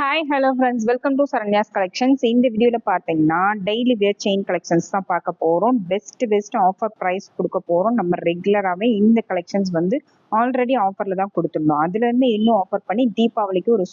Hi hello friends welcome to Saranya's collections இந்த வீடியோவில் பார்த்தீங்கன்னா டெய்லி வேர் செயின் கலெக்ஷன்ஸ் தான் பார்க்க போகிறோம் பெஸ்ட் பெஸ்ட் ஆஃபர் ப்ரைஸ் கொடுக்க போகிறோம் நம்ம ரெகுலராகவே இந்த கலெக்ஷன்ஸ் வந்து ஆல்ரெடி ஆஃபரில் தான் கொடுத்துருந்தோம். அதுலேருந்து இன்னும் ஆஃபர் பண்ணி தீபாவளிக்கு ஒரு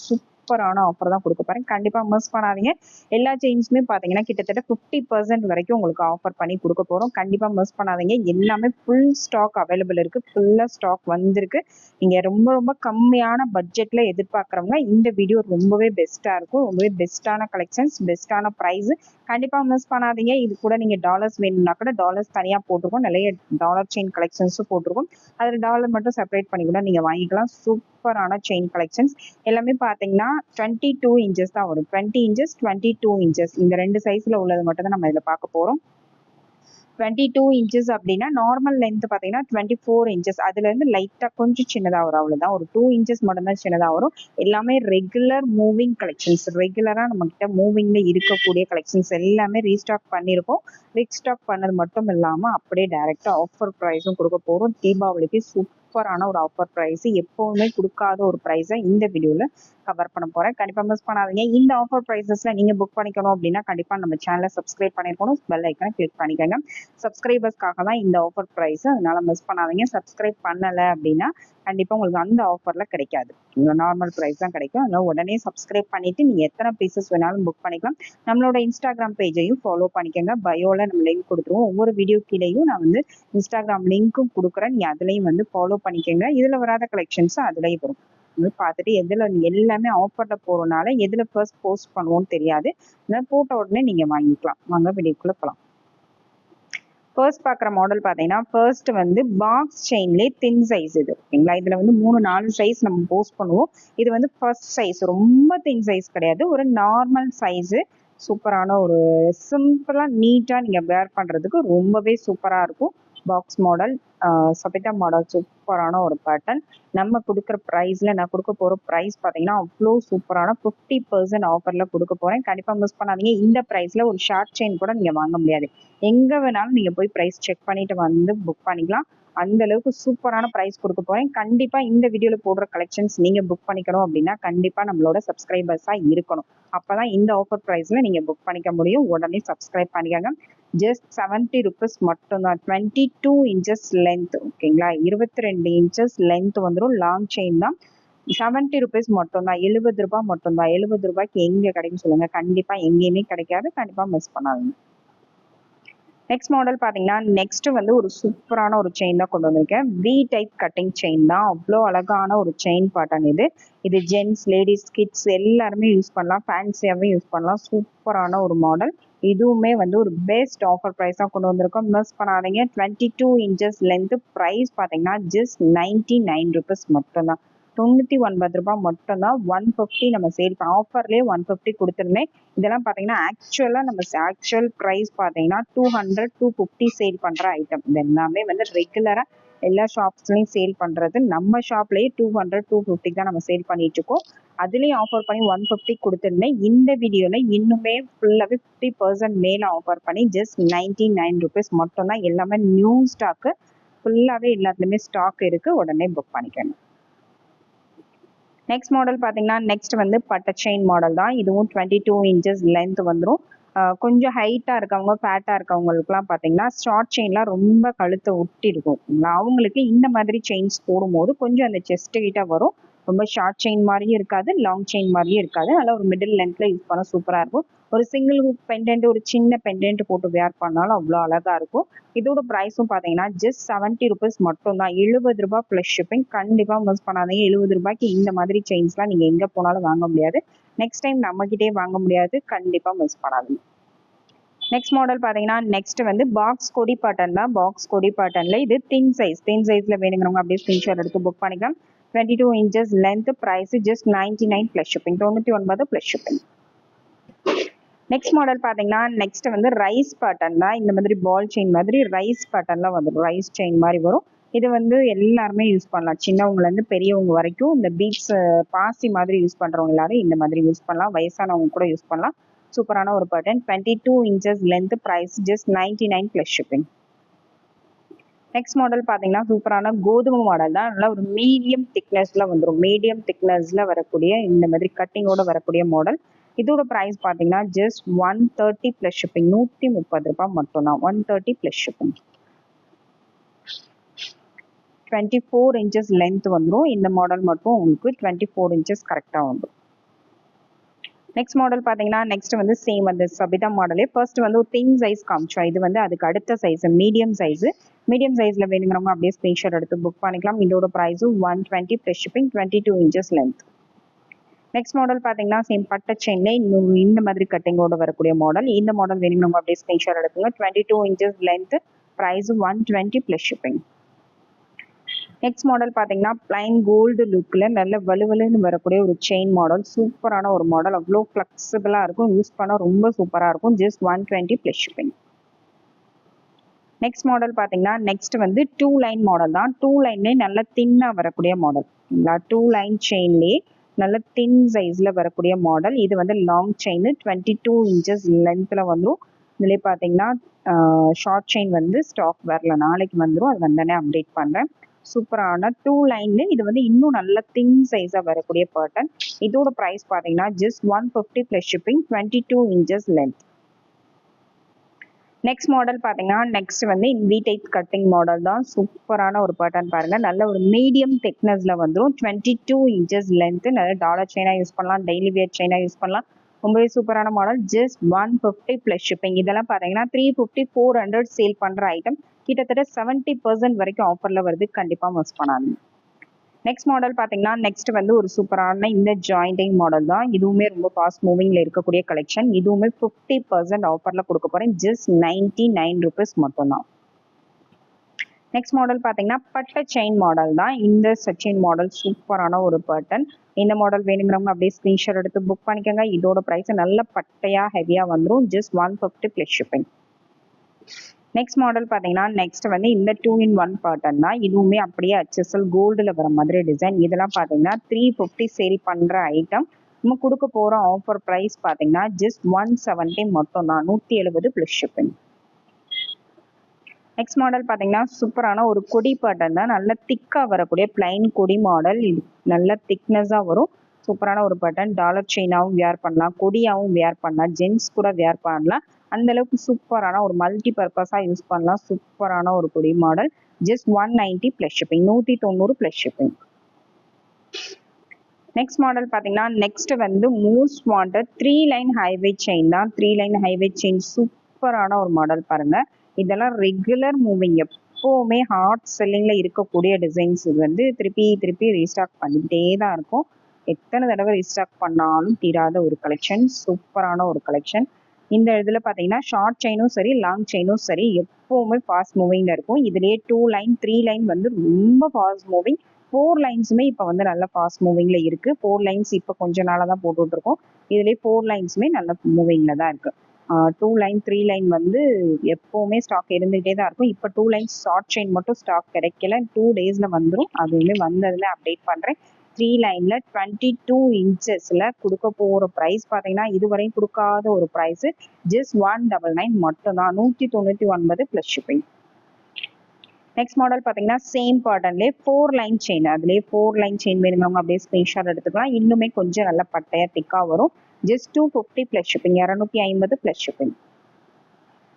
சூப்பரான ஆஃபர் தான் கொடுக்க போகிறேன் கண்டிப்பாக மிஸ் பண்ணாதீங்க. எல்லா செயின்ஸுமே பார்த்தீங்கன்னா கிட்டத்தட்ட ஃபிஃப்டி பர்சன்ட் வரைக்கும் உங்களுக்கு ஆஃபர் பண்ணி கொடுக்க போகிறோம் கண்டிப்பாக மிஸ் பண்ணாதீங்க. எல்லாமே ஃபுல் ஸ்டாக் அவைலபிள் இருக்குது ஃபுல்லாக ஸ்டாக் வந்திருக்கு. நீங்கள் ரொம்ப ரொம்ப கம்மியான பட்ஜெட்டில் எதிர்பார்க்குறவங்க இந்த வீடியோ ரொம்பவே பெஸ்ட்டாக இருக்கும். ரொம்பவே பெஸ்ட்டான கலெக்ஷன்ஸ் பெஸ்ட்டான ப்ரைஸு கண்டிப்பாக மிஸ் பண்ணாதீங்க. இது கூட நீங்கள் டாலர்ஸ் வேணும்னா கூட டாலர்ஸ் தனியாக போட்டிருக்கோம் நிறைய டாலர் செயின் கலெக்ஷன்ஸும் போட்டிருக்கோம் அதில் டாலர் மட்டும் செப்பரேட் பண்ணி கூட நீங்கள் வாங்கிக்கலாம். சூப்பரான செயின் கலெக்ஷன்ஸ் எல்லாமே பார்த்தீங்கன்னா டுவெண்ட்டி டூ இன்ச்சஸ் தான் வரும். Twenty inches twenty two inches இந்த ரெண்டு சைஸில் உள்ளது மட்டும் தான் நம்ம இதில் பார்க்க போகிறோம் டுவெண்ட்டி டூ இன்ச்சஸ் அப்படின்னா நார்மல் லென்த் பார்த்தீங்கன்னா டுவெண்ட்டி ஃபோர் இன்ச்சஸ் அதுலேருந்து லைட்டாக கொஞ்சம் சின்னதாக வரும் அவ்வளோதான் ஒரு டூ இன்ச்சஸ் மட்டும்தான் சின்னதாக வரும். எல்லாமே ரெகுலர் மூவிங் கலெக்ஷன்ஸ் ரெகுலராக நம்மக்கிட்ட மூவிங்கில் இருக்கக்கூடிய கலெக்ஷன்ஸ் எல்லாமே ரீஸ்டாக் பண்ணியிருக்கோம். ரீஸ்டாக் பண்ணது மட்டும் இல்லாமல் அப்படியே டைரெக்டாக ஆஃபர் ப்ரைஸும் கொடுக்க போகிறோம் தீபாவளிக்கு சூப்பர் சூப்பரான ஒரு ஆஃபர் ப்ரைஸ் எப்போவுமே கொடுக்காத ஒரு ப்ரைஸை இந்த வீடியோவில் கவர் பண்ண போகிறேன் கண்டிப்பாக மிஸ் பண்ணாதீங்க. இந்த ஆஃபர் ப்ரைஸஸில் நீங்கள் புக் பண்ணிக்கணும் அப்படின்னா கண்டிப்பாக நம்ம சேனலை சப்ஸ்கிரைப் பண்ணிருக்கணும். பெல் ஐக்கனை கிளிக் பண்ணிக்கோங்க. சப்ஸ்கிரைபர்ஸ்க்காக தான் இந்த ஆஃபர் ப்ரைஸ் அதனால மிஸ் பண்ணாதீங்க. சப்ஸ்கிரைப் பண்ணலை அப்படின்னா கண்டிப்பாக உங்களுக்கு அந்த ஆஃபரில் கிடைக்காது. நார்மல் ப்ரைஸ் தான் கிடைக்கும். அதனால் உடனே சப்ஸ்கிரைப் பண்ணிவிட்டு நீங்கள் எத்தனை பீசஸ் வேணாலும் புக் பண்ணிக்கலாம். நம்மளோட இன்ஸ்டாகிராம் பேஜையும் ஃபாலோ பண்ணிக்கோங்க. பயோவில் நம்ம லிங்க் கொடுத்துருவோம். ஒவ்வொரு வீடியோ கீழேயும் நான் வந்து இன்ஸ்டாகிராம் லிங்க்கும் கொடுக்குறேன். நீங்கள் அதுலேயும் வந்து ஃபாலோ பண்ணிக்கோங்க. இதில் வராத கலெக்ஷன்ஸும் அதுலேயும் வரும். பார்த்துட்டு எதில் எல்லாமே ஆஃபரில் போகிறனால எதில் ஃபர்ஸ்ட் போஸ்ட் பண்ணுவோம்னு தெரியாது. போட்ட உடனே நீங்கள் வாங்கிக்கலாம். வாங்க வீடியோக்குள்ளே போகலாம் ஃபர்ஸ்ட் பார்க்குற மாடல் பார்த்தீங்கன்னா ஃபர்ஸ்ட் வந்து பாக்ஸ் செயின்லேயே தின் சைஸ் இது ஓகேங்களா? இதில் வந்து மூணு நாலு சைஸ் நம்ம போஸ்ட் பண்ணுவோம். இது வந்து ஃபர்ஸ்ட் சைஸ் ரொம்ப தின் சைஸ் கிடையாது. ஒரு நார்மல் சைஸு சூப்பரான ஒரு சிம்பிளாக நீட்டாக நீங்கள் வேர் பண்ணுறதுக்கு ரொம்பவே சூப்பராக இருக்கும். பாக்ஸ் மாடல் சபிட்டா மாடல் சூப்பரான ஒரு பேட்டர்ன் நம்ம கொடுக்குற ப்ரைஸில் நான் கொடுக்க போகிற ப்ரைஸ் பார்த்தீங்கன்னா அவ்வளோ சூப்பரான ஃபிஃப்டி பர்சன்ட் ஆஃபரில் கொடுக்க போகிறேன் கண்டிப்பாக மிஸ் பண்ணாதீங்க. இந்த ப்ரைஸில் ஒரு ஷார்ட் செயின் கூட நீங்கள் வாங்க முடியாது. எங்கே வேணாலும் நீங்கள் போய் ப்ரைஸ் செக் பண்ணிட்டு வந்து புக் பண்ணிக்கலாம். அந்த அளவுக்கு சூப்பரான ப்ரைஸ் கொடுக்க போகிறேன் கண்டிப்பாக இந்த வீடியோவில் போடுற கலெக்ஷன்ஸ் நீங்கள் புக் பண்ணிக்கணும் அப்படின்னா கண்டிப்பாக நம்மளோட சப்ஸ்கிரைபர்ஸாக இருக்கணும். அப்போ தான் இந்த ஆஃபர் ப்ரைஸில் நீங்கள் புக் பண்ணிக்க முடியும். உடனே சப்ஸ்கிரைப் பண்ணிக்கோங்க. ஜஸ்ட் செவன்ட்டி ருபீஸ் மட்டும்தான். டுவெண்ட்டி டூ இன்ச்சஸ் லென்த் ஓகேங்களா? இருபத்தி ரெண்டு இன்ச்சஸ் லென்த் வந்துடும் லாங் செயின் தான். செவன்ட்டி ருபீஸ் மட்டும்தான். எழுபது ரூபாய் மட்டும்தான். எழுபது ரூபாய்க்கு எங்கே கிடைக்கும் சொல்லுங்கள் கண்டிப்பாக எங்கேயுமே கிடைக்காது. கண்டிப்பாக மிஸ் பண்ணாதீங்க. நெக்ஸ்ட் மாடல் பார்த்தீங்கன்னா நெக்ஸ்ட் வந்து ஒரு சூப்பரான ஒரு செயின் தான் கொண்டு வந்திருக்கேன். வி டைப் கட்டிங் செயின் தான். அவ்வளோ அழகான ஒரு செயின் பாட்டன் இது. இது ஜென்ஸ் லேடிஸ் கிட்ஸ் எல்லாருமே யூஸ் பண்ணலாம். ஃபேன்சியாகவே யூஸ் பண்ணலாம். சூப்பரான ஒரு மாடல் இதுவுமே வந்து ஒரு பெஸ்ட் ஆஃபர் ப்ரைஸாக கொண்டு வந்திருக்கோம். மிஸ் பண்ணாதீங்க. Twenty two inches length price பார்த்தீங்கன்னா ஜஸ்ட் நைன்டி நைன் ருபீஸ் மட்டும்தான். தொண்ணூற்றி ஒன்பது ரூபாய் மட்டும்தான். ஒன் ஃபிஃப்டி நம்ம சேல் ஆஃபர்லேயே ஒன் ஃபிஃப்டி கொடுத்துருந்தேன். இதெல்லாம் பார்த்தீங்கன்னா ஆக்சுவலாக நம்ம ஆக்சுவல் ப்ரைஸ் பார்த்தீங்கன்னா two hundred two fifty sale பண்ணுற ஐட்டம் இது எல்லாமே வந்து ரெகுலராக எல்லா ஷாப்ஸ்லையும் சேல் பண்ணுறது நம்ம ஷாப்லேயே டூ ஹண்ட்ரட் டூ ஃபிஃப்டிக்கு தான் நம்ம சேல் பண்ணிட்டு இருக்கோம் அதுலேயும் ஆஃபர் பண்ணி ஒன் ஃபிஃப்டி கொடுத்துருந்தேன். இந்த வீடியோவில் இன்னுமே ஃபுல்லாகவே ஃபிஃப்டி பர்சன்ட் மேலே ஆஃபர் பண்ணி ஜஸ்ட் நைன்டி நைன் ருபீஸ் மட்டும்தான் எல்லாமே நியூ ஸ்டாக்கு ஃபுல்லாகவே எல்லாத்துலேயுமே ஸ்டாக் இருக்குது உடனே புக் பண்ணிக்கணும். நெக்ஸ்ட் மாடல் பார்த்தீங்கன்னா நெக்ஸ்ட் வந்து பட்ட செயின் மாடல் தான். இதுவும் டுவெண்ட்டி டூ இன்ச்சஸ் லென்த் வந்துடும் கொஞ்சம் ஹைட்டாக இருக்கவங்க ஃபேட்டாக இருக்கவங்களுக்குலாம் பார்த்தீங்கன்னா ஷார்ட் செயின்லாம் ரொம்ப கழுத்தை ஒட்டி இருக்கும். அவங்களுக்கு இந்த மாதிரி செயின்ஸ் போடும்போது கொஞ்சம் அந்த செஸ்ட் கிட்ட வரும். ரொம்ப ஷார்ட் செயின் மாதிரியும் இருக்காது லாங் செயின் மாதிரியும் இருக்காது. அதனால் ஒரு மிடில் லென்த்தில் யூஸ் பண்ண சூப்பராக இருக்கும். ஒரு சிங்கிள் ஹூக் பெண்டன்ட் ஒரு சின்ன பெண்டன்ட் போட்டு வேர் பண்ணாலும் அவ்வளோ அழகாக இருக்கும். இதோட ப்ரைஸும் பார்த்தீங்கன்னா ஜஸ்ட் செவன்ட்டி ருபீஸ் மட்டும் தான் எழுபது ரூபாய் ப்ளஸ் ஷிப்பிங் கண்டிப்பாக மிஸ் பண்ணாதீங்க. எழுபது ரூபாய்க்கு இந்த மாதிரி செயின்ஸ்லாம் நீங்கள் எங்கே போனாலும் வாங்க முடியாது. நெக்ஸ்ட் டைம் நம்மக்கிட்டே வாங்க முடியாது. கண்டிப்பாக மிஸ் பண்ணாதீங்க. நெக்ஸ்ட் மாடல் பார்த்தீங்கன்னா நெக்ஸ்ட் வந்து பாக்ஸ் கொடி பட்டன் தான். பாக்ஸ் கொடி பேட்டர்னில் இது தின் சைஸ் தின் சைஸில் வேணுங்கிறவங்க அப்படியே ஸ்க்ரீன்ஷாட் எடுத்து புக் பண்ணிக்கலாம். Twenty two inches length price just ninety nine plus shipping தொண்ணூற்றி ஒன்பது ப்ளஸ் ஷிப்பிங் நெக்ஸ்ட் மாடல் பார்த்தீங்கன்னா நெக்ஸ்ட் வந்து ரைஸ் பேட்டர்ன் தான். இந்த மாதிரி பால் செயின் மாதிரி ரைஸ் பட்டன்லாம் வந்துடும் ரைஸ் செயின் மாதிரி வரும். இது வந்து எல்லாருமே யூஸ் பண்ணலாம். சின்னவங்கலேருந்து பெரியவங்க வரைக்கும் இந்த பீட்ஸ் பாசி மாதிரி யூஸ் பண்ணுறவங்க எல்லாரும் இந்த மாதிரி யூஸ் பண்ணலாம். வயசானவங்க கூட யூஸ் பண்ணலாம். சூப்பரான ஒரு button twenty two inches length price just ninety nine plus shipping next model பார்த்தீங்கன்னா சூப்பரான கோதுமை மாடல் தான். நல்லா ஒரு மீடியம் திக்னஸ்ல வந்துடும் மீடியம் திக்னஸ்ல வரக்கூடிய இந்த மாதிரி கட்டிங்கோட வரக்கூடிய மாடல் இதோட ப்ரைஸ் பார்த்தீங்கன்னா just one thirty plus shipping நூற்றி முப்பது ரூபாய் மட்டும்தான். One thirty plus shipping twenty four inches length வந்துடும் இந்த மாடல் மட்டும் உங்களுக்கு டுவெண்ட்டி ஃபோர் இன்ச்சஸ் கரெக்டாக வந்துடும் நெக்ஸ்ட் மாடல் பார்த்தீங்கன்னா நெக்ஸ்ட் வந்து சேம் அந்த சபிதா மாடலே ஃபர்ஸ்ட் வந்து ஒரு திங் சைஸ் காமிச்சோம். இது வந்து அதுக்கு அடுத்த சைஸ் மீடியம் சைஸ் மீடியம் சைஸில் வேணுங்கிறவங்க அப்படியே ஸ்க்ரீன்ஷாட் எடுத்து புக் பண்ணிக்கலாம். இதோட ப்ரைஸும் one twenty plus shipping twenty two inches length next model பார்த்தீங்கன்னா சேம் பட்ட செயின்ல இந்த மாதிரி கட்டிங்கோட வரக்கூடிய மாடல் இந்த மாடல் வேணுங்கிறவங்க அப்படியே ஸ்க்ரீன்ஷாட் எடுத்துங்க twenty two inches length price one twenty plus shipping next model பார்த்தீங்கன்னா பிளைன் கோல்டு லுக்கில் நல்ல வலுவலுன்னு வரக்கூடிய ஒரு செயின் மாடல் சூப்பரான ஒரு மாடல் அவ்வளோ ஃப்ளெக்சிபிளாக இருக்கும். யூஸ் பண்ணால் ரொம்ப சூப்பராக இருக்கும். Just one twenty plus shipping next model பார்த்தீங்கன்னா நெக்ஸ்ட் வந்து டூ லைன் மாடல் தான். டூ லைன்லேயே நல்ல தின்னாக வரக்கூடிய மாடல் டூ லைன் செயின்லேயே நல்ல தின் சைஸில் வரக்கூடிய மாடல் இது வந்து long chain twenty two inches லென்த்தில் வந்துடும் இதுலேயே பார்த்தீங்கன்னா ஷார்ட் செயின் வந்து ஸ்டாக் வரல நாளைக்கு வந்துடும் அது வந்தோடனே அப்டேட் பண்ணுறேன் சூப்பரான டூ லைன்ல இது வந்து இன்னும் நல்ல திங் சைஸாக வரக்கூடிய பேட்டர்ன் இதோட ப்ரைஸ் பார்த்தீங்கன்னா just one fifty plus shipping twenty two inches length next model பார்த்தீங்கன்னா நெக்ஸ்ட் வந்து வி டைப் கட்டிங் மாடல் தான் சூப்பரான ஒரு பேட்டர்ன் பாருங்க. நல்ல ஒரு மீடியம் திக்னஸ்ல வந்துடும் டுவெண்ட்டி டூ இன்ச்சஸ் லென்த் நல்ல டாலர் செயினா யூஸ் பண்ணலாம். டெய்லி வியர் செயினா யூஸ் பண்ணலாம். ரொம்பவே சூப்பரான model just one fifty plus shipping இதெல்லாம் பார்த்தீங்கன்னா three fifty four hundred sale பண்ணுற ஐட்டம் கிட்டத்தட்ட செவன்ட்டி பர்சன்ட் வரைக்கும் ஆஃபரில் வருது. கண்டிப்பாக மிஸ் பண்ணாதீங்க. நெக்ஸ்ட் மாடல் பார்த்தீங்கன்னா நெக்ஸ்ட் வந்து ஒரு சூப்பரான இந்த ஜாயிண்டிங் மாடல் தான். இதுவுமே ரொம்ப ஃபாஸ்ட் மூவிங்கில் இருக்கக்கூடிய கலெக்ஷன் இதுவுமே ஃபிஃப்டி பர்சன்ட் ஆஃபரில் கொடுக்க போகிறேன் ஜஸ்ட் நைன்டி நைன் ருபீஸ் மட்டும்தான். நெக்ஸ்ட் மாடல் பார்த்தீங்கன்னா பட்ட செயின் மாடல் தான். இந்த செயின் மாடல் சூப்பரான ஒரு பேட்டன் இந்த மாடல் வேணுங்கிறவங்க அப்படியே ஸ்க்ரீன்ஷாட் எடுத்து புக் பண்ணிக்கோங்க. இதோட ப்ரைஸ் நல்ல பட்டையாக ஹெவியாக வந்துடும் just one fifty plus shipping next model பார்த்தீங்கன்னா நெக்ஸ்ட் வந்து இந்த டூ இன் ஒன் பேட்டர்ன் தான். இதுவுமே அப்படியே ஹெச்எஸ்எல் கோல்டில் வர மாதிரி டிசைன் இதெல்லாம் பார்த்தீங்கன்னா த்ரீ ஃபிஃப்டி சேல் பண்ணுற ஐட்டம் நம்ம கொடுக்க போகிற ஆஃபர் ப்ரைஸ் பார்த்தீங்கன்னா ஜஸ்ட் ஒன் செவன்ட்டி மட்டும் தான். நூற்றி எழுபது ப்ளஸ் ஷிப்பிங் நெக்ஸ்ட் மாடல் பார்த்தீங்கன்னா சூப்பரான ஒரு கொடி பேட்டர்ன் தான். நல்ல திக்காக வரக்கூடிய பிளைன் கொடி மாடல் இது நல்ல திக்னஸாக வரும். சூப்பரான ஒரு பட்டன் டாலர் செயினாகவும் வேர் பண்ணலாம். கொடியாகவும் வேர் பண்ணலாம். ஜென்ஸ் கூட வேர் பண்ணலாம். அந்த அளவுக்கு சூப்பரான ஒரு மல்டி பர்பஸாக யூஸ் பண்ணலாம். சூப்பரான ஒரு கொடி model just one ninety plus shipping நூற்றி தொண்ணூறு ப்ளஸ் ஷிப்பிங் நெக்ஸ்ட் மாடல் பார்த்தீங்கன்னா நெக்ஸ்ட் வந்து most wanted three line highway chain தான். த்ரீ லைன் ஹைவே செயின் சூப்பரான ஒரு மாடல் பாருங்க. இதெல்லாம் ரெகுலர் மூவிங் எப்போவுமே ஹாட் செல்லிங்கில் இருக்கக்கூடிய டிசைன்ஸ் இது வந்து திருப்பி திருப்பி ரீஸ்டாக் பண்ணிக்கிட்டே தான் இருக்கும். எத்தனை தடவை ரீஸ்டாக் பண்ணாலும் தீராத ஒரு கலெக்ஷன் சூப்பரான ஒரு கலெக்ஷன் இந்த இதில் பார்த்தீங்கன்னா ஷார்ட் செயினும் சரி லாங் செயினும் சரி எப்போவுமே ஃபாஸ்ட் மூவிங்கில் இருக்கும். இதுலேயே டூ லைன் த்ரீ லைன் வந்து ரொம்ப ஃபாஸ்ட் மூவிங் ஃபோர் லைன்ஸுமே இப்போ வந்து நல்ல ஃபாஸ்ட் மூவிங்கில் இருக்குது ஃபோர் லைன்ஸ் இப்போ கொஞ்ச நாளாக தான் போட்டுட்ருக்கோம் இதுலேயே ஃபோர் லைன்ஸுமே நல்ல மூவிங்கில் தான் இருக்குது டூ லைன் த்ரீ லைன் வந்து எப்போவுமே ஸ்டாக் இருந்துகிட்டே தான் இருக்கும். இப்போ டூ லைன்ஸ் ஷார்ட் செயின் மட்டும் ஸ்டாக் கிடைக்கல. டூ டேஸில் வந்துடும் அதுவுமே வந்ததில் அப்டேட் பண்ணுறேன் த்ரீ லைனில் டுவெண்ட்டி டூ இன்ச்சஸில் கொடுக்க போகிற ப்ரைஸ் பார்த்தீங்கன்னா இதுவரையும் கொடுக்காத ஒரு price just one double nine மட்டும்தான். நூற்றி தொண்ணூற்றி ஒன்பது ப்ளஸ் ஷிப்பிங் நெக்ஸ்ட் மாடல் பார்த்தீங்கன்னா சேம் பேட்டர்ன்லேயே ஃபோர் லைன் செயின் அதுலேயே ஃபோர் லைன் செயின் வேணுங்கிறவங்க அப்படியே ஸ்க்ரீன்ஷாட் எடுத்துக்கலாம். இன்னுமே கொஞ்சம் நல்லா பட்டையாக திக்காக வரும். Just two fifty plus shipping இரநூத்தி ஐம்பது ப்ளஸ் ஷிப்பிங்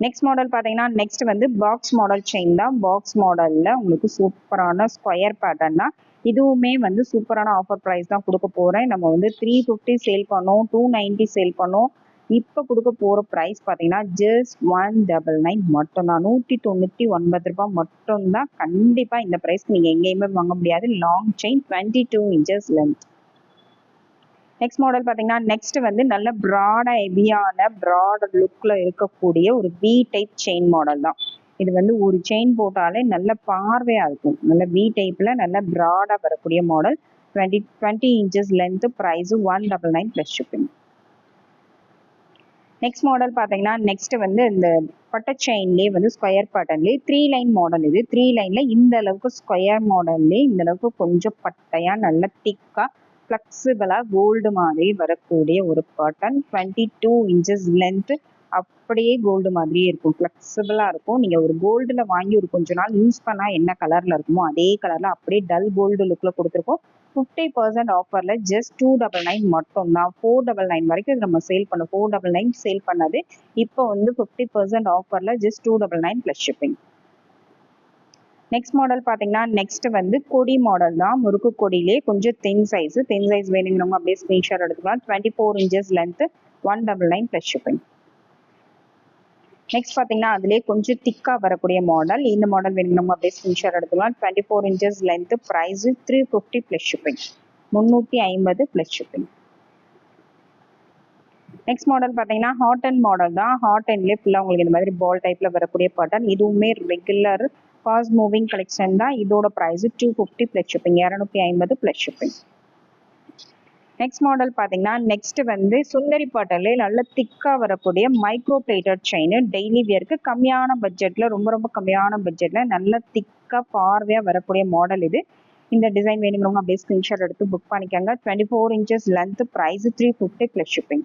நெக்ஸ்ட் மாடல் பார்த்தீங்கன்னா நெக்ஸ்ட் வந்து பாக்ஸ் மாடல் செயின் தான். பாக்ஸ் மாடலில் உங்களுக்கு சூப்பரான ஸ்கொயர் பேட்டர்ன் தான். இதுவுமே வந்து சூப்பரான ஆஃபர் ப்ரைஸ் தான் கொடுக்க போகிறேன் நம்ம வந்து த்ரீ ஃபிஃப்டி சேல் பண்ணோம் டூ நைன்ட்டி சேல் பண்ணோம். இப்போ கொடுக்க போகிற ப்ரைஸ் பார்த்தீங்கன்னா ஜஸ்ட் ஒன் டபுள் நைன் மட்டும்தான். நூற்றி தொண்ணூற்றி ஒன்பது ரூபாய் மட்டும்தான். கண்டிப்பாக இந்த ப்ரைஸ் நீங்கள் எங்கேயுமே வாங்க முடியாது. Long chain twenty two inches length next model பார்த்தீங்கன்னா நெக்ஸ்ட் வந்து நல்ல ப்ராட ஹெவியான ப்ராட் லுக்கில் இருக்கக்கூடிய ஒரு வி டைப் செயின் மாடல் தான். இது வந்து ஒரு செயின் போட்டாலே நல்ல பார்வையாக இருக்கும். நல்ல வி டைப்பில் நல்ல ப்ராடாக வரக்கூடிய model twenty twenty inches length price one double nine plus shipping next model பார்த்தீங்கன்னா நெக்ஸ்ட் வந்து இந்த பட்ட செயின்லேயே வந்து ஸ்கொயர் பேட்டர்ன்லேயே த்ரீ லைன் மாடல் இது. த்ரீ லைனில் இந்த அளவுக்கு ஸ்கொயர் மாடல்லே இந்த அளவுக்கு கொஞ்சம் பட்டையாக நல்ல திக்காக ஃப்ளெக்சிபிளாக கோல்டு மாதிரி வரக்கூடிய ஒரு pattern twenty two inches length அப்படியே கோல்டு மாதிரியே இருக்கும். ஃப்ளெக்சிபிளாக இருக்கும். நீங்கள் ஒரு கோல்டில் வாங்கி ஒரு கொஞ்ச நாள் யூஸ் பண்ணால் என்ன கலரில் இருக்குமோ அதே கலரில் அப்படியே டல் கோல்டு லுக்கில் கொடுத்துருக்கோம். ஃபிஃப்டி பர்சன்ட் ஆஃபரில் ஜஸ்ட் டூ டபுள் நைன் மட்டும் தான் ஃபோர் டபுள் நைன் வரைக்கும் இது நம்ம சேல் பண்ணோம் ஃபோர் டபுள் நைன் சேல் பண்ணது. இப்போ வந்து ஃபிஃப்டி பர்சன்ட் ஆஃபரில் just two double nine plus shipping next model பார்த்தீங்கன்னா நெக்ஸ்ட் வந்து கொடி மாடல் தான். முறுக்கு கொடியிலே கொஞ்சம் தென் சைஸ் தென் சைஸ் வேணுங்கிறவங்க அப்படியே ஸ்க்ரீன்ஷாட் எடுத்துக்கலாம். Twenty four inches length one double nine plus shipping next பார்த்தீங்கன்னா அதுலேயே கொஞ்சம் திக்காக வரக்கூடிய மாடல் இந்த மாடல் வேணும் அப்படியே ஸ்கிரீன்ஷாட் எடுத்துக்கலாம். Twenty four inches length price three fifty plus shipping முந்நூற்றி ஐம்பது ப்ளஸ் ஷிப்பிங் நெக்ஸ்ட் மாடல் பார்த்தீங்கன்னா ஹாட் அண்ட் மாடல் தான். ஹாட் அண்ட்லேயே ஃபுல்லாக உங்களுக்கு இந்த மாதிரி பால் டைப்பில் வரக்கூடிய பாட்டன் இதுவுமே ரெகுலர் ஃபாஸ்ட் மூவிங் கலெக்ஷன் தான். இதோட price two fifty plus shipping இரநூத்தி ஐம்பது ப்ளஸ் ஷிப்பிங் நெக்ஸ்ட் மாடல் பார்த்தீங்கன்னா நெக்ஸ்ட் வந்து சுந்தரி பாட்டலே நல்ல திக்காக வரக்கூடிய மைக்ரோ பிளேட்டட் செயின் டெய்லி வியருக்கு கம்மியான பட்ஜெட்டில் ரொம்ப ரொம்ப கம்மியான பட்ஜெட்டில் நல்ல திக்காக பார்வையாக வரக்கூடிய மாடல் இது. இந்த டிசைன் வேணுங்கிறவங்க அப்படியே ஸ்க்ரீன்ஷாட் எடுத்து புக் பண்ணிக்கோங்க. Twenty four inches length price three fifty plus shipping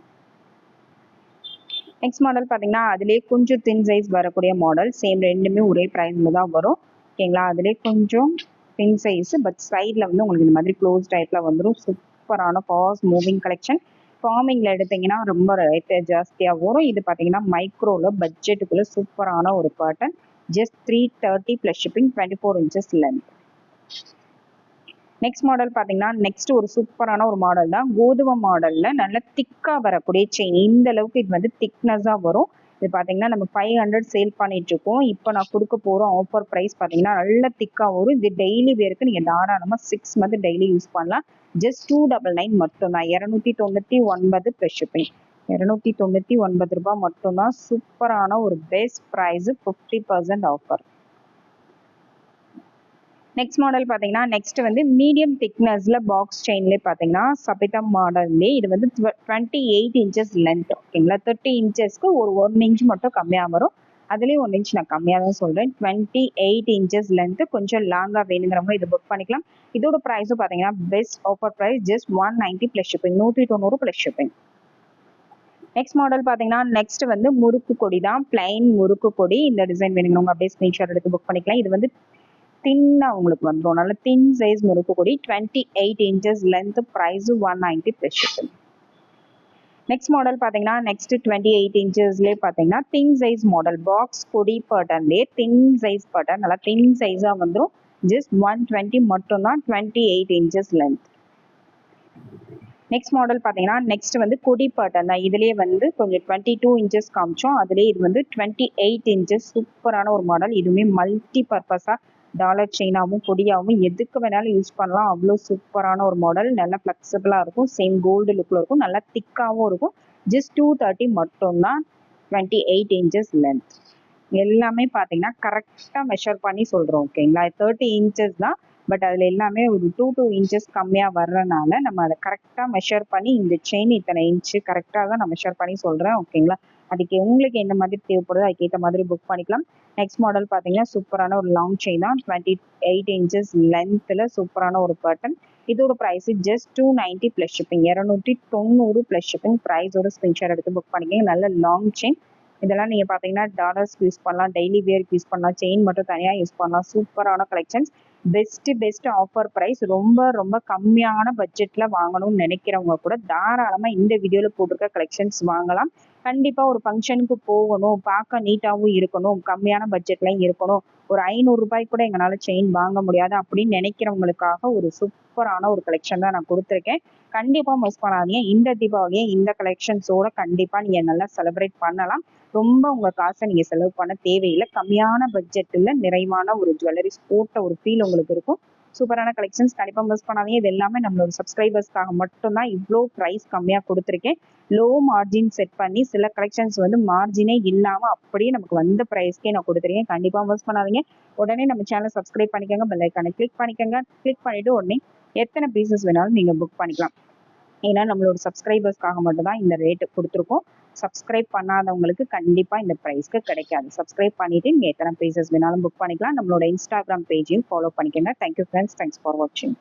next model பார்த்தீங்கன்னா அதுலேயே கொஞ்சம் தின் சைஸ் வரக்கூடிய மாடல் சேம் ரெண்டுமே ஒரே ப்ரைஸில் தான் வரும். ஓகேங்களா? அதுலேயே கொஞ்சம் தின் சைஸ் பட் சைடில் வந்து உங்களுக்கு இந்த மாதிரி க்ளோஸ் டைப்பில் வந்துடும் சூப்பரான ஃபாஸ்ட் மூவிங் கலெக்ஷன் ஃபார்மிங்கில் எடுத்தீங்கன்னா ரொம்ப ரேட்டு ஜாஸ்தியாக வரும். இது பார்த்தீங்கன்னா மைக்ரோவில் பட்ஜெட்டுக்குள்ளே சூப்பரான ஒரு pattern just three thirty plus shipping twenty four inches length next model பார்த்தீங்கன்னா நெக்ஸ்ட் ஒரு சூப்பரான ஒரு மாடல் தான். கோதுமை மாடலில் நல்ல திக்காக வரக்கூடிய செயின் இந்த அளவுக்கு இது வந்து திக்னஸாக வரும். இது பார்த்தீங்கன்னா நம்ம ஃபைவ் ஹண்ட்ரட் சேல் பண்ணிட்டுருக்கோம். இப்போ நான் கொடுக்க போகிறோம் ஆஃபர் ப்ரைஸ் பார்த்தீங்கன்னா நல்ல திக்காக வரும் இது டெய்லி வேருக்கு நீங்கள் தாராளமாக சிக்ஸ் மந்த் டெய்லி யூஸ் பண்ணலாம். ஜஸ்ட் டூ டபுள் நைன் மட்டும்தான். இரநூத்தி தொண்ணூற்றி ஒன்பது ப்ளஸ் ஷிப்பிங் இரநூத்தி தொண்ணூற்றி ஒன்பது ரூபாய் மட்டும்தான். சூப்பரான ஒரு best price fifty percent offer next model பார்த்தீங்கன்னா நெக்ஸ்ட் வந்து மீடியம் திக்னஸ்ல பாக்ஸ் செயின்லேயே பார்த்தீங்கன்னா சபிதா மாடல்லே இது வந்து டுவெண்ட்டி எயிட் இன்ச்சஸ் லென்த் ஓகேங்களா தேர்ட்டி இன்ச்சஸ்க்கு ஒரு ஒன் இன்ச் மட்டும் கம்மியாக வரும். அதுலேயும் ஒன் இன்ச் நான் கம்மியாக தான் சொல்கிறேன் டுவெண்ட்டி எயிட் இன்ச்சஸ் லென்த் கொஞ்சம் லாங்காக வேணுங்கிறவங்க இது புக் பண்ணிக்கலாம். இதோட ப்ரைஸும் பார்த்தீங்கன்னா best offer price just one ninety plus shipping நூற்றி தொண்ணூறு ப்ளஸ் ஷிப்பிங் நெக்ஸ்ட் மாடல் பார்த்தீங்கன்னா நெக்ஸ்ட் வந்து முறுக்கு கொடி தான். பிளைன் முறுக்கு கொடி இந்த டிசைன் வேணுங்கிறவங்க அப்படியே ஸ்க்ரீன்ஷாட் எடுத்து புக் பண்ணிக்கலாம். இது வந்து தின்னாக உங்களுக்கு வந்துடும் நல்ல தின் சைஸ் முறுக்கு கொடி twenty eight inches length price one ninety plus shipping next model பார்த்தீங்கன்னா நெக்ஸ்ட் டுவெண்ட்டி எயிட் இன்ச்சஸ்லேயே பார்த்தீங்கன்னா தின் சைஸ் மாடல் பாக்ஸ் கொடி பட்டன்லேயே தின் சைஸ் பட்டன் நல்லா தின் சைஸாக வந்துடும் ஜஸ்ட் ஒன் டுவெண்ட்டி மட்டும்தான் twenty eight inches length next model பார்த்தீங்கன்னா நெக்ஸ்ட் வந்து கொடி பட்டன் தான். இதுலேயே வந்து கொஞ்சம் டுவெண்ட்டி டூ இன்ச்சஸ் காமிச்சோம். அதுலேயே இது வந்து டுவெண்ட்டி எயிட் இன்ச்சஸ் சூப்பரான ஒரு மாடல் இதுவுமே மல்டி பர்பஸாக டாலர் செயினாகவும் கொடியாகவும் எதுக்கு வேணாலும் யூஸ் பண்ணலாம். அவ்வளோ சூப்பரான ஒரு மாடல் நல்லா ஃப்ளெக்சிபிளாக இருக்கும். சேம் கோல்டு லுக்கில் இருக்கும். நல்லா திக்காகவும் இருக்கும். ஜஸ்ட் டூ தேர்ட்டி மட்டும்தான் டுவெண்ட்டி எயிட் இன்ச்சஸ் லென்த் எல்லாமே பார்த்தீங்கன்னா கரெக்டாக மெஷர் பண்ணி சொல்கிறோம் ஓகேங்களா தேர்ட்டி இன்ச்சஸ் தான். பட் அதில் எல்லாமே ஒரு டூ டூ இன்ச்சஸ் கம்மியாக வர்றதுனால நம்ம அதை கரெக்டாக மெஷர் பண்ணி இந்த செயின் இத்தனை இன்ச்சு கரெக்டாக தான் நான் மெஷர் பண்ணி சொல்கிறேன் ஓகேங்களா அதுக்கு உங்களுக்கு எந்த மாதிரி தேவைப்படுதோ அதுக்கேற்ற மாதிரி புக் பண்ணிக்கலாம். நெக்ஸ்ட் மாடல் பார்த்தீங்கன்னா சூப்பரான ஒரு லாங் செயின் தான். டுவெண்ட்டி எயிட் இன்ச்சஸ் லென்த்தில் சூப்பரான ஒரு பேட்டர்ன் இதோட price just two ninety plus shipping இரநூத்தி தொண்ணூறு ப்ளஸ் ஷிப்பிங் ப்ரைஸோட ஸ்க்ரீன்ஷாட் எடுத்து புக் பண்ணிக்கோங்க. நல்ல லாங் செயின் இதெல்லாம் நீங்கள் பார்த்தீங்கன்னா டாலர்ஸ்க்கு யூஸ் பண்ணலாம். டெய்லி வேர்க்கு யூஸ் பண்ணலாம். செயின் மட்டும் தனியாக யூஸ் பண்ணலாம். சூப்பரான collections best best offer price ரொம்ப ரொம்ப கம்மியான பட்ஜெட்டில் வாங்கணும்னு நினைக்கிறவங்க கூட தாராளமாக இந்த வீடியோவில் போட்டிருக்க கலெக்ஷன்ஸ் வாங்கலாம். கண்டிப்பாக ஒரு ஃபங்க்ஷனுக்கு போகணும். பார்க்க நீட்டாகவும் இருக்கணும். கம்மியான பட்ஜெட்லையும் இருக்கணும். ஒரு ஐநூறு ரூபாய்க்கு கூட எங்களால் செயின் வாங்க முடியாது அப்படின்னு நினைக்கிறவங்களுக்காக ஒரு சூப்பரான ஒரு கலெக்ஷன் தான் நான் கொடுத்துருக்கேன். கண்டிப்பாக மிஸ் பண்ணாதீங்க. இந்த தீபாவளியை இந்த கலெக்ஷன்ஸோட கண்டிப்பாக நீங்கள் நல்லா செலிப்ரேட் பண்ணலாம். ரொம்ப உங்கள் காசை நீங்கள் செலவு பண்ண தேவையில்லை. கம்மியான பட்ஜெட்டில் நிறைவான ஒரு ஜுவல்லரிஸ் போட்ட ஒரு ஃபீல் உங்களுக்கு இருக்கும். சூப்பரான கலெக்ஷன்ஸ் கண்டிப்பாக மிஸ் பண்ணாதீங்க. இது எல்லாமே நம்மளோட சப்ஸ்கிரைபர்ஸ்க்காக மட்டும்தான் இவ்வளோ ப்ரைஸ் கம்மியாக கொடுத்துருக்கேன். லோ மார்ஜின் செட் பண்ணி சில கலெக்ஷன்ஸ் வந்து மார்ஜினே இல்லாமல் அப்படியே நமக்கு வந்த ப்ரைஸ்க்கே நான் கொடுத்துருக்கேன். கண்டிப்பாக மிஸ் பண்ணாதீங்க. உடனே நம்ம சேனல் சப்ஸ்கிரைப் பண்ணிக்கோங்க. பெல் ஐக்கானை கிளிக் பண்ணிக்கோங்க. கிளிக் பண்ணிவிட்டு உடனே எத்தனை பீசஸ் வேணாலும் நீங்கள் புக் பண்ணிக்கலாம். ஏன்னா நம்மளோட சப்ஸ்கிரைபர்ஸ்க்காக மட்டும்தான் இந்த ரேட்டு கொடுத்துருக்கோம். சப்ஸ்கிரைப் பண்ணாதவங்களுக்கு கண்டிப்பாக இந்த ப்ரைஸ்க்கு கிடைக்காது. சப்ஸ்கிரைப் பண்ணிவிட்டு நீங்கள் எத்தனை பேசஸ் வேணாலும் புக் பண்ணிக்கலாம். நம்மளோட இன்ஸ்டாகிராம் பேஜையும் ஃபாலோ பண்ணிக்கோங்க. Thank you friends thanks for வாட்சிங்